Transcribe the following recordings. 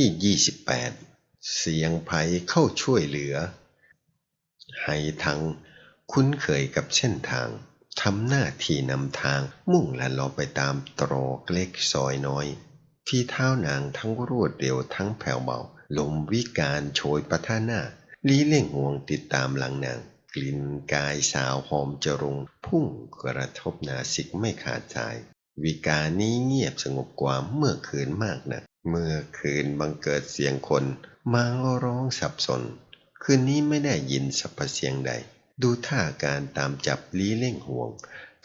ที่ 28 เสียงภัยเข้าช่วยเหลือให้ทั้งคุ้นเคยกับเส้นทางทำหน้าที่นำทางมุ่งละลอไปตามตรอกเล็กซอยน้อย ที่เท้านางทั้งรวดเร็วทั้งแผ่วเบาลมวิการโชยประท่าหน้า ลีเล่งห่วงติดตามหลังนาง กลิ่นกายสาวหอมจรุงพุ่งกระทบนาสิกไม่ขาดสาย วิการนี้เงียบสงบกว่าเมื่อคืนมากนะ เมื่อคืนบังเกิดเสียงคนมาร้องสับสน คืนนี้ไม่ได้ยินสัพเสียงใด ดูท่าการตามจับลีเล่งห่วง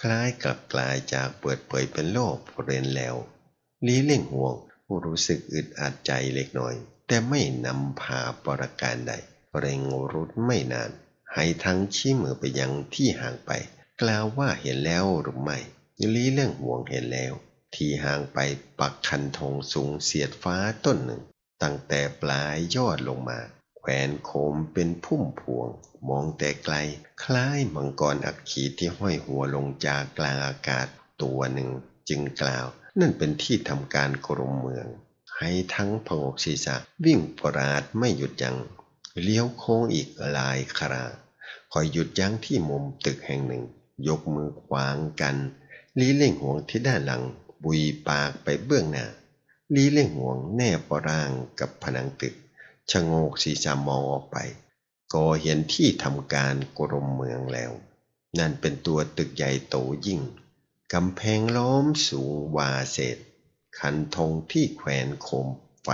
คล้ายกลับกลายจากเปิดเผยเป็นโลกเรนแล้ว ลีเล่งห่วงรู้สึกอึดอัดใจเล็กน้อย แต่ไม่นำพาประการใด เร่งรุดไม่นาน ให้ทั้งชี้มือไปยังที่ห่างไป กล่าวว่าเห็นแล้วหรือไม่ลีเล่งห่วงเห็นแล้ว ที่ห่างไปปักคันธงสูงเสียดฟ้าต้นหนึ่ง ตั้งแต่ปลายยอดลงมา แขวนโคมเป็นพุ่มพวง มองแต่ไกล คล้ายมังกรอักขีที่ห้อยหัวลงจากกลางอากาศตัวหนึ่ง จึงกล่าว นั่นเป็นที่ทำการกรมเมือง ให้ทั้งพงกศีรษะวิ่งปราดไม่หยุดยัง้งเลี้ยวโค้งอีกลายคราคอยหยุดยั้งที่มุมตึกแห่งหนึ่ง ยกมือขวางกัน ลีเล่งห่วงที่ด้านหลัง บุยปากไปเบื้องหน้าลีเล่งห่วงแนบปร่างกับผนังตึกชะโงกศีรษะมองออกไป ก็เห็นที่ทำการกรมเมืองแล้ว นั่นเป็นตัวตึกใหญ่โตยิ่งกำแพงล้อมสูงวาเศษคันธงที่แขวนโคมไฟ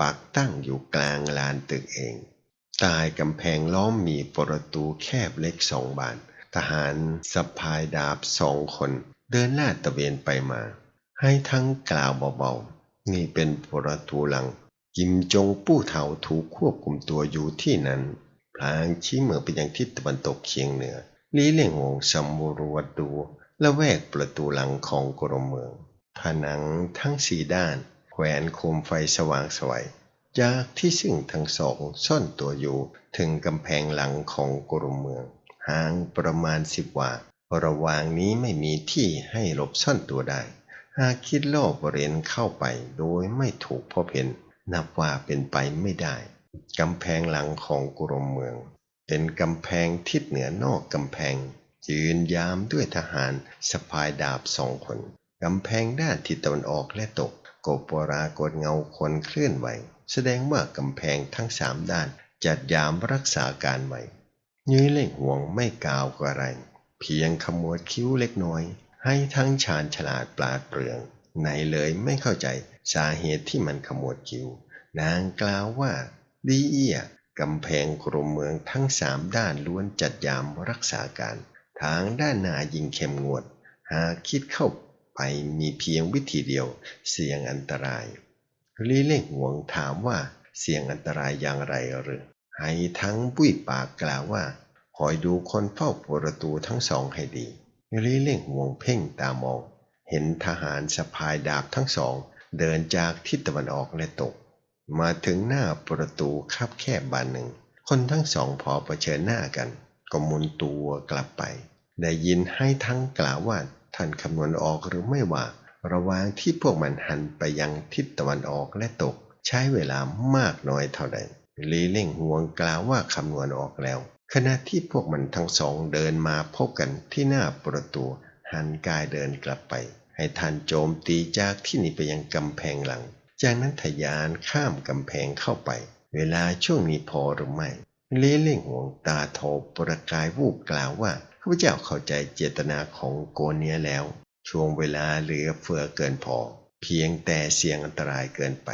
ปักตั้งอยู่กลางลานตึกเอง ตายกำแพงล้อมมีประตูแคบเล็กสองบาน ทหารสะพายดาบสองคน เดินลาดตะเวนไปมา ให้ทั้งกล่าวเบาๆ นี่เป็นปรตูหลัง กิมจงปู้เถาถูกควบคุมตัวอยู่ที่นั้น พลางชี้มือไปยังทิศตะวันตกเฉียงเหนือลีเล่งหงสำรวจดูและแวกประตูหลังของกรมเมือง ผนังทั้งสี่ด้าน แขวนโคมไฟสว่างสวยจากที่ซึ่งทั้งสองซ่อนตัวอยู่ถึงกำแพงหลังของกรมเมือง ห่างประมาณสิบวาระหว่างนี้ไม่มีที่ให้หลบซ่อนตัวได้ หากคิดโลบเรียนเข้าไปโดยไม่ถูกพบเห็น นับว่าเป็นไปไม่ได้ กำแพงหลังของกรมเมือง เป็นกำแพงทิศเหนือนอกกำแพงยืนยามด้วยทหารสะพายดาบสองคนกำแพงด้านทิศตะวันออกและตกกบปรากฏเงาคนเคลื่อนไหว แสดงว่ากำแพงทั้งสามด้านจัดยามรักษาการไว้ยื้อเล่งห่วงไม่กาวกระไร เพียงขมวดคิ้วเล็กน้อย ให้ทั้งชาญฉลาดปราดเปรื่องไหนเลยไม่เข้าใจสาเหตุที่มันขมวดคิว นางกล่าวว่า ดีเอียกำแพงกรมเมืองทั้งสามด้านล้วนจัดยามรักษาการ ทางด้านหน้ายิงเข้มงวด หากคิดเข้าไปมีเพียงวิธีเดียว เสี่ยงอันตรายลีเล่งหวงถามว่าเสี่ยงอันตรายอย่างไรหรือให้ทั้งบุ้ยปากกล่าวว่าคอยดูคนเฝ้าประตูทั้งสองให้ดี รีเล่งห่วงเพ่งตามอง เห็นทหารสะพายดาบทั้งสอง เดินจากทิศตะวันออกและตก มาถึงหน้าประตูคับแคบบานหนึ่ง คนทั้งสองพอประเชิญหน้ากันก็มุนตัวกลับไป ได้ยินให้ทั้งกล่าวว่าท่านคำนวณออกหรือไม่ว่า ระหว่างที่พวกมันหันไปยังทิศตะวันออกและตก ใช้เวลามากน้อยเท่าใดลีเล่งห่วงกล่าวว่าคำนวณออกแล้ว ขณะที่พวกมันทั้งสองเดินมาพบกันที่หน้าประตู หันกายเดินกลับไป ให้ท่านโจมตีจากที่นี่ไปยังกำแพงหลัง จากนั้นทยานข้ามกำแพงเข้าไป เวลาช่วงนี้พอหรือไม่เล่เล่งห่วงตาโทประกายวูบกล่าวว่าข้าพเจ้าเข้าใจเจตนาของโกเนียแล้ว ช่วงเวลาเหลือเฟือเกินพอ เพียงแต่เสี่ยงอันตรายเกินไป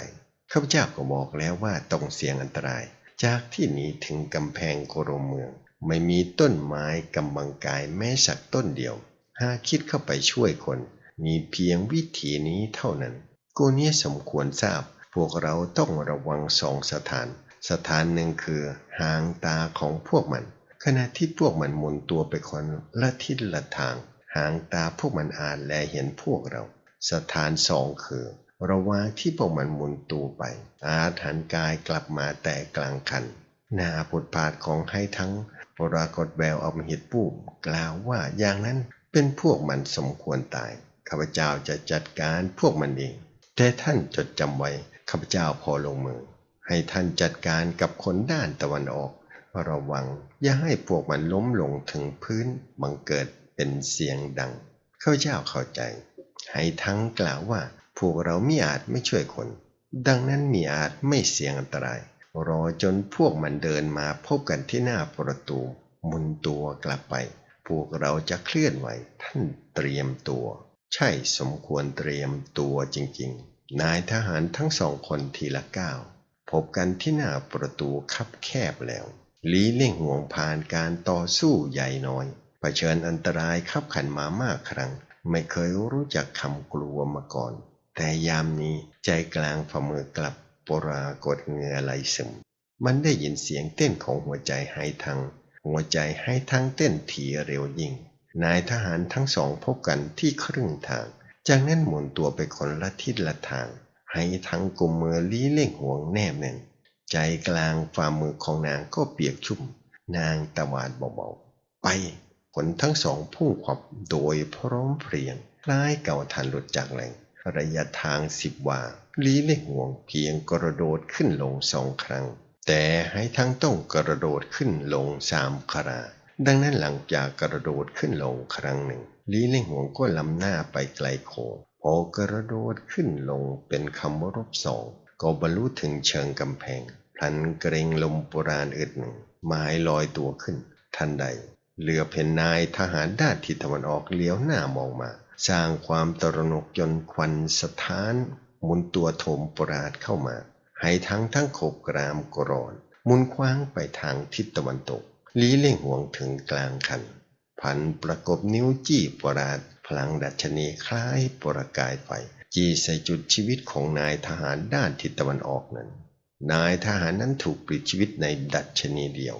ข้าพเจ้าก็บอกแล้วว่าต้องเสี่ยงอันตราย จากที่นี้ถึงกำแพงโกรเมือง ไม่มีต้นไม้กำบังกายแม้สักต้นเดียว หากคิดเข้าไปช่วยคน มีเพียงวิธีนี้เท่านั้นโกเนี้สมควรทราบ พวกเราต้องระวังสองสถาน สถานหนึ่งคือหางตาของพวกมัน ขณะที่พวกมันหมุนตัวไปคนละทิศละทาง หางตาพวกมันอาจแลเห็นพวกเรา สถานสองคือ ระหว่างที่พวกมันหมุนตัวไป อาถหันกายกลับมาแต่กลางคันหน้าผดผาดของให้ทั้งปรากฏแววอมหิตปูบกล่าวว่าอย่างนั้นเป็นพวกมันสมควรตายข้าพเจ้าจะจัดการพวกมันเอง แต่ท่านจดจำไว้ข้าพเจ้าพอลงมือ ให้ท่านจัดการกับคนด้านตะวันออก ระวังอย่าให้พวกมันล้มลงถึงพื้นบังเกิดเป็นเสียงดังข้าพเจ้าเข้าใจ ให้ทั้งกล่าวว่า พวกเราไม่อาจไม่ช่วยคน ดังนั้นมีอาจไม่เสี่ยงอันตราย รอจนพวกมันเดินมาพบกันที่หน้าประตู มุนตัวกลับไป พวกเราจะเคลื่อนไหวท่านเตรียมตัว ใช่สมควรเตรียมตัวจริง ๆ นายทหารทั้งสองคนทีละก้าวพบกันที่หน้าประตูคับแคบแล้วลีเล่งห่วงผ่านการต่อสู้ใหญ่น้อยเผชิญอันตรายขับขันมามากครั้ง ไม่เคยรู้จักคำกลัวมาก่อน แต่ยามนี้ใจกลางฝ่ามือกลับปรากฏเหงื่อไหลซึม มันได้ยินเสียงเต้นของหัวใจหายทางหัวใจให้ทั้งเต้นทีเร็วยิ่ง นายทหารทั้งสองพบกันที่ครึ่งทาง จากนั้นหมุนตัวไปคนละทิศละทางให้ทั้งกลุ่มมือลี้เล่งห่วงแนบแน่น ใจกลางฝ่ามือของนางก็เปียกชุ่ม นางตะวาดเบาๆ ไปผลทั้งสองพุ่งขวับโดยพร้อมเพรียง คล้ายเก่าทันหลุดจากแหล่ง ระยะทางสิบวาลี้เล่งห่วงเพียงกระโดดขึ้นลงสองครั้ง แต่ให้ทั้งต้องกระโดดขึ้นลงสามครา ดังนั้นหลังจากกระโดดขึ้นลงครั้งหนึ่งลีเล่งห่วงก็ลำหน้าไปไกลโขพอกระโดดขึ้นลงเป็นคำรบสองก็บรรลุถึงเชิงกำแพงพลันเกรงลมโบราณอึดหนึ่งไม้ลอยตัวขึ้น ทันใด เรือเพนนายทหารด้านทิศตะวันออกเลี้ยวหน้ามองมา สร้างความตระหนกจนควันสถานหมุนตัวโถมปราดเข้ามาให้ทั้งทั้งโขบกรามกรอนหมุนคว้างไปทางทิศตะวันตก ลีเล่งห่วงถึงกลางคัน พันประกบนิ้วจี้ปราดพลังดัชนีคล้ายประกายไฟ จี้ใส่จุดชีวิตของนายทหารด้านทิศตะวันออกนั้น นายทหารนั้นถูกปลิดชีวิตในดัชนีเดียว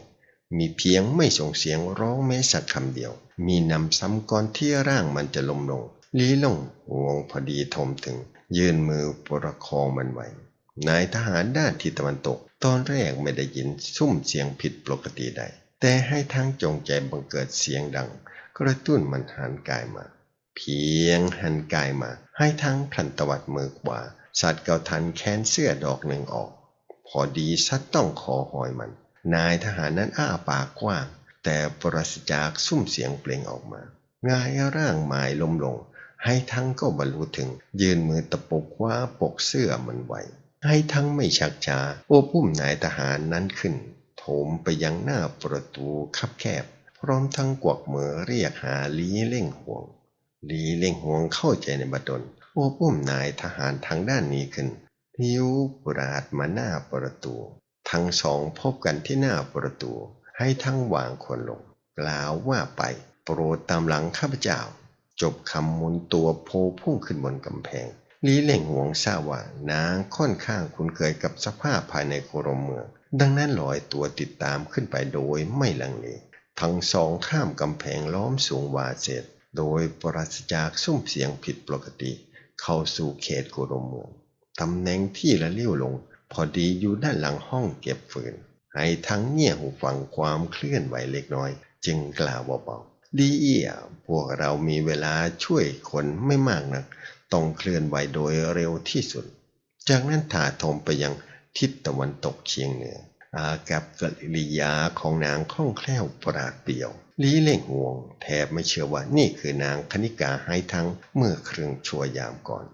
มีเพียงไม่ส่งเสียงร้องแม้สักคำเดียว มีนำซ้ำก่อนที่ร่างมันจะล้มลง ลีลงงงพอดีทมถึง ยื่นมือประคองมันไว้ นายทหารด้านทิศตะวันตก ตอนแรกไม่ได้ยินซุ้มเสียงผิดปกติใด แต่ให้ทั้งจงใจบังเกิดเสียงดัง กระตุ้นมันหันกายมา เพียงหันกายมา ให้ทั้งพลันตวัดมือขวาสัตว์เกาทันแขนเสื้อดอกหนึ่งออก พอดีซัดต้องคอหอยมัน นายทหารนั้นอ้าปากกว้าง แต่ปราศจากซุ้มเสียงเปล่งออกมาง่ายร่างหมายลมลง ให้ทั้งก็บรรลุถึง ยืนมือตะปบคว้าปกเสื้อมันไว้ให้ทั้งไม่ชักช้าโอ้พุ่มนายทหารนั้นขึ้น โถมไปยังหน้าประตูคับแคบ พร้อมทั้งกวักมือเรียกหาลีเล่งห่วง ลีเล่งห่วงเข้าใจในบัดดลโอ้พุ่มนายทหารทางด้านนี้ขึ้นหิวปราดมาหน้าประตู ทั้งสองพบกันที่หน้าประตู ให้ทั้งวางคนลง กล่าวว่าไป โปรดตามหลังข้าพเจ้า จบคำมุนตัวโพพุ่งขึ้นบนกำแพงลีเล่งหวงทราบว่านางค่อนข้างคุ้นเคยกับสภาพภายในโครมเมือง ดังนั้นลอยตัวติดตามขึ้นไปโดยไม่ลังเลทั้งสองข้ามกำแพงล้อมสูงวาเสร็จโดยปราศจากซุ้มเสียงผิดปกติ เข้าสู่เขตโครมเมืองตำแหน่งที่ละเลี้ยวลง พอดีอยู่ด้านหลังห้องเก็บฟืนให้ทั้งเงี่ยหูฟังความเคลื่อนไหวเล็กน้อย จึงกล่าวเบาๆดีเอี่ยพวกเรามีเวลาช่วยคนไม่มากนัก ต้องเคลื่อนไหวโดยเร็วที่สุด จากนั้นถาโถมไปยังทิศตะวันตกเฉียงเหนือ อากับกริยาของนางคล่องแคล่วปราดเปรียวลีเล่งห่วง แทบไม่เชื่อว่านี่คือนางคณิกาให้ทั้งเมื่อครึ่งชั่วยามก่อน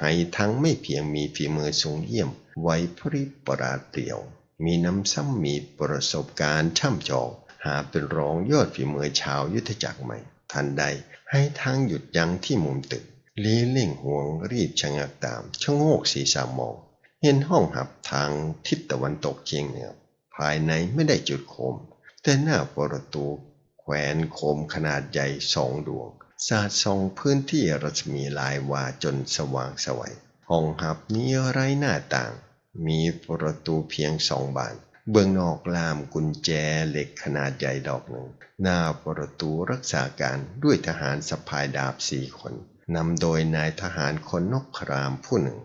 ให้ทั้งไม่เพียงมีฝีมือสูงเยี่ยมไวพริบปราดเปรียว มีน้ำซ้ำมีประสบการณ์ช่ำชองหาเป็นรองยอดฝีมือชาวยุทธจักรใหม่ ทันใดให้ทั้งหยุดยั้งที่มุมตึกลีเล่งห่วงรีบชะงักตามชะโงกศีรษะมอง เห็นห้องหับทางทิศตะวันตกเฉียงเหนือ ภายในไม่ได้จุดโคม แต่หน้าประตูแขวนโคมขนาดใหญ่สองดวง สาดส่องพื้นที่รัศมีลายวาจนสว่างสวัยห้องหับนี้ไร้หน้าต่าง มีประตูเพียงสองบาน เบื้องนอกลามกุญแจเหล็กขนาดใหญ่ดอกหนึ่ง หน้าประตูรักษาการด้วยทหารสะพายดาบสี่คนนำโดยนายทหารคนนกครามผู้หนึ่ง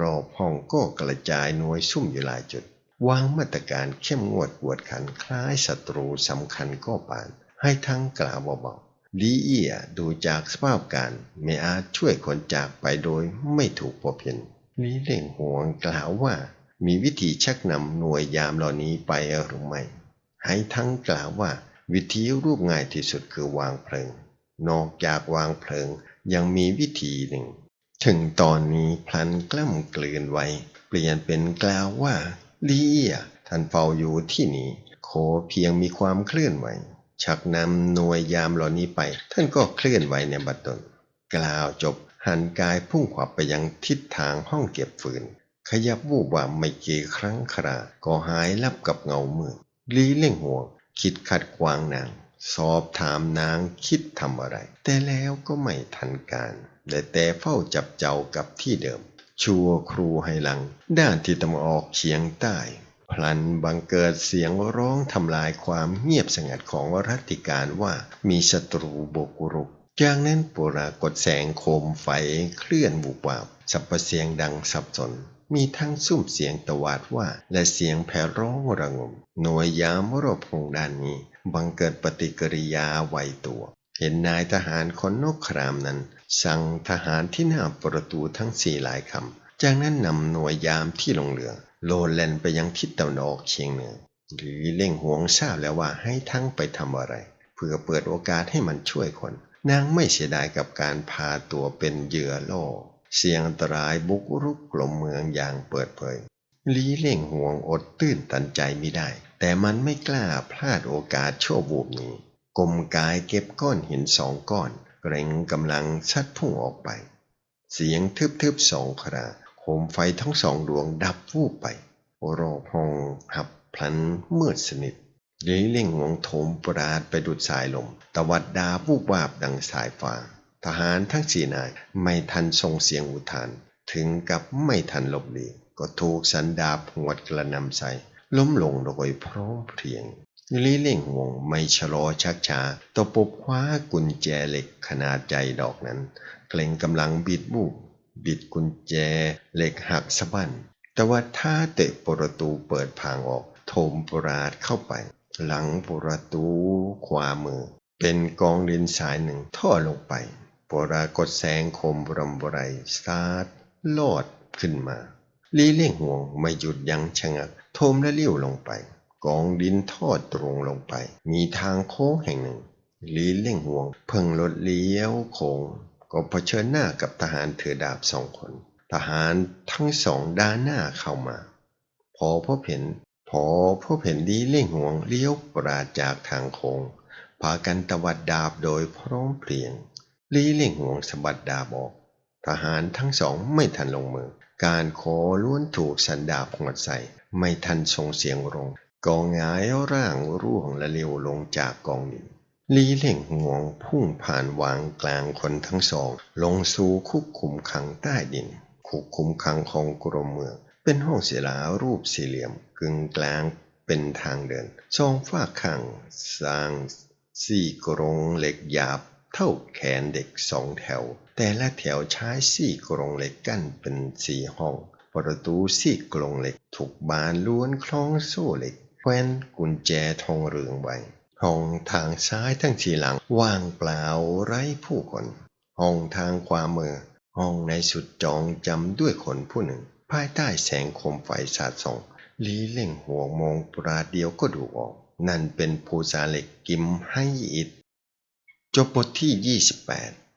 รอบห้องก็กระจายหน่วยซุ่มอยู่หลายจุด วางมาตรการเข้มงวดกวดขันคล้ายศัตรูสำคัญก็ปาน ให้ทั้งกล่าวเบาๆ ลีเอียดูจากสภาพการไม่อาจช่วยคนจากไปโดยไม่ถูกพบเห็นลีเล่งห่วงกล่าวว่ามีวิธีชักนำหน่วยยามเหล่านี้ไปหรือไม่ให้ทั้งกล่าวว่าวิธีรูปง่ายที่สุดคือวางเพลิง นอกจากวางเพลิงยังมีวิธีหนึ่ง ถึงตอนนี้พลันกล้ำกลืนไว้ เปลี่ยนเป็นกล่าวว่าลีเอะท่านเฝ้าอยู่ที่นี่ขอเพียงมีความเคลื่อนไหว ชักนำหน่วยยามเหล่านี้ไป ท่านก็เคลื่อนไหวในบัดดลกล่าวจบหันกายพุ่งขวับไปยังทิศทางห้องเก็บฟืน ขยับวูบว่าไม่กี่ครั้งครา ก็หายลับกับเงามืดลีเล่งห่วง คิดขัดขวางนาง สอบถามนางคิดทำอะไร แต่แล้วก็ไม่ทันการได้แต่เฝ้าจับเจ้ากับที่เดิม ชัวครูให้หลัง ด้านที่ตะวันออกเฉียงใต้ พลันบังเกิดเสียงร้องทำลายความเงียบสงัดของรัติการว่ามีศัตรูบุกรุกจากนั้นปรากฏแสงโคมไฟเคลื่อนบุบวาบสับเสียงดังสับสน มีทั้งซุ้มเสียงตวาดว่า และเสียงแผ่ร้องระงม หน่วยยามรอบหงด้านนี้ บังเกิดปฏิกิริยาไวตัว เห็นนายทหารคนนกครามนั้น สั่งทหารที่หน้าประตูทั้งสี่หลายคำ จากนั้นนำหน่วยยามที่ลงเรือ โลแลนไปยังทิศตะวันออกเฉียงเหนือหรือเล่งห่วงทราบแล้วว่าให้ทั้งไปทำอะไร เพื่อเปิดโอกาสให้มันช่วยคน นางไม่เสียดายกับการพาตัวเป็นเหยื่อโล่เสี่ยงอันตรายบุกรุกกลมเมืองอย่างเปิดเผยลีเล่งห่วงอดตื้นตันใจไม่ได้ แต่มันไม่กล้าพลาดโอกาสชั่ววูบนี้กลมกายเก็บก้อนหินสองก้อน เกรงกำลังชัดพุ่งออกไป เสียงทึบๆสองครา โคมไฟทั้งสองดวงดับวูบไปโรบห้องหับพลันมืดสนิทลีเล่งหงโถมปราดไปดุดสายลม ตวัดดาวูบวาบดังสายฟ้า ทหารทั้งสี่นาย ไม่ทันส่งเสียงอุทาน ถึงกับไม่ทันหลบหลีกก็ถูกสันดาบหวดกระนำใส่ ล้มลงโดยพร้อมเพรียงลีเล่งห่วงไม่ชะลอชักช้าตบปบคว้ากุญแจเหล็กขนาดใหญ่ดอกนั้น เกรงกำลังบิดบูบ บิดกุญแจ เหล็กหักสะบั้นแต่ว่าถ้าเตะประตูเปิดพางออกโถมปราดเข้าไป หลังประตูขวามือ เป็นกองดินสายหนึ่งท่อลงไปปรากฏแสงคมรำไรสาดลอดขึ้นมา ลีเล่งห่วงไม่หยุดยั้งชะงักโทมและเลี้ยวลงไป กองดินทอดตรงลงไป มีทางโค้งแห่งหนึ่ง ลีเล่งห่วงเพิ่งรถเลี้ยวโค้ง ก็เผชิญหน้ากับทหารถือดาบสองคน ทหารทั้งสองด้านหน้าเข้ามา พอพบเห็น พอพบเห็นลีเล่งห่วงเลี้ยวปราดจากทางโค้งพากันตวัดดาบโดยพร้อมเพรียงลีเล่งห่วงสะบัดดาบออก ทหารทั้งสองไม่ทันลงมือ การโคล้วนถูกสันดาบหดใส่ ไม่ทันส่งเสียงลงกองหงายร่างร่วงและเร็วลงจากกองดิน ลีเล่งห่วงพุ่งผ่านวางกลางคนทั้งสอง ลงสู่คุกคุมขังใต้ดิน คุกคุมขังของกรมเมือง เป็นห้องศิลารูปสี่เหลี่ยมกึ่งกลางเป็นทางเดินสองฝากข้างสร้างสี่กรงเหล็กหยาบเท่าแขนเด็กสองแถว แต่ละแถวใช้สี่กรงเหล็กกั้นเป็นสี่ห้อง ประตูสี่กรงเหล็กถูกบานล้วนคล้องโซ่เหล็กแควนกุญแจทองเรืองไว้ ห้องทางซ้ายทั้งทีหลังว่างเปล่าไร้ผู้คน ห้องทางขวามือ ห้องในสุดจองจำด้วยคนผู้หนึ่ง ภายใต้แสงโคมไฟสาดส่องลีเล่งหัวมองปราเดียวก็ดูออก นั่นเป็นภูษาเหล็กกิมให้อิดจบบทที่ 28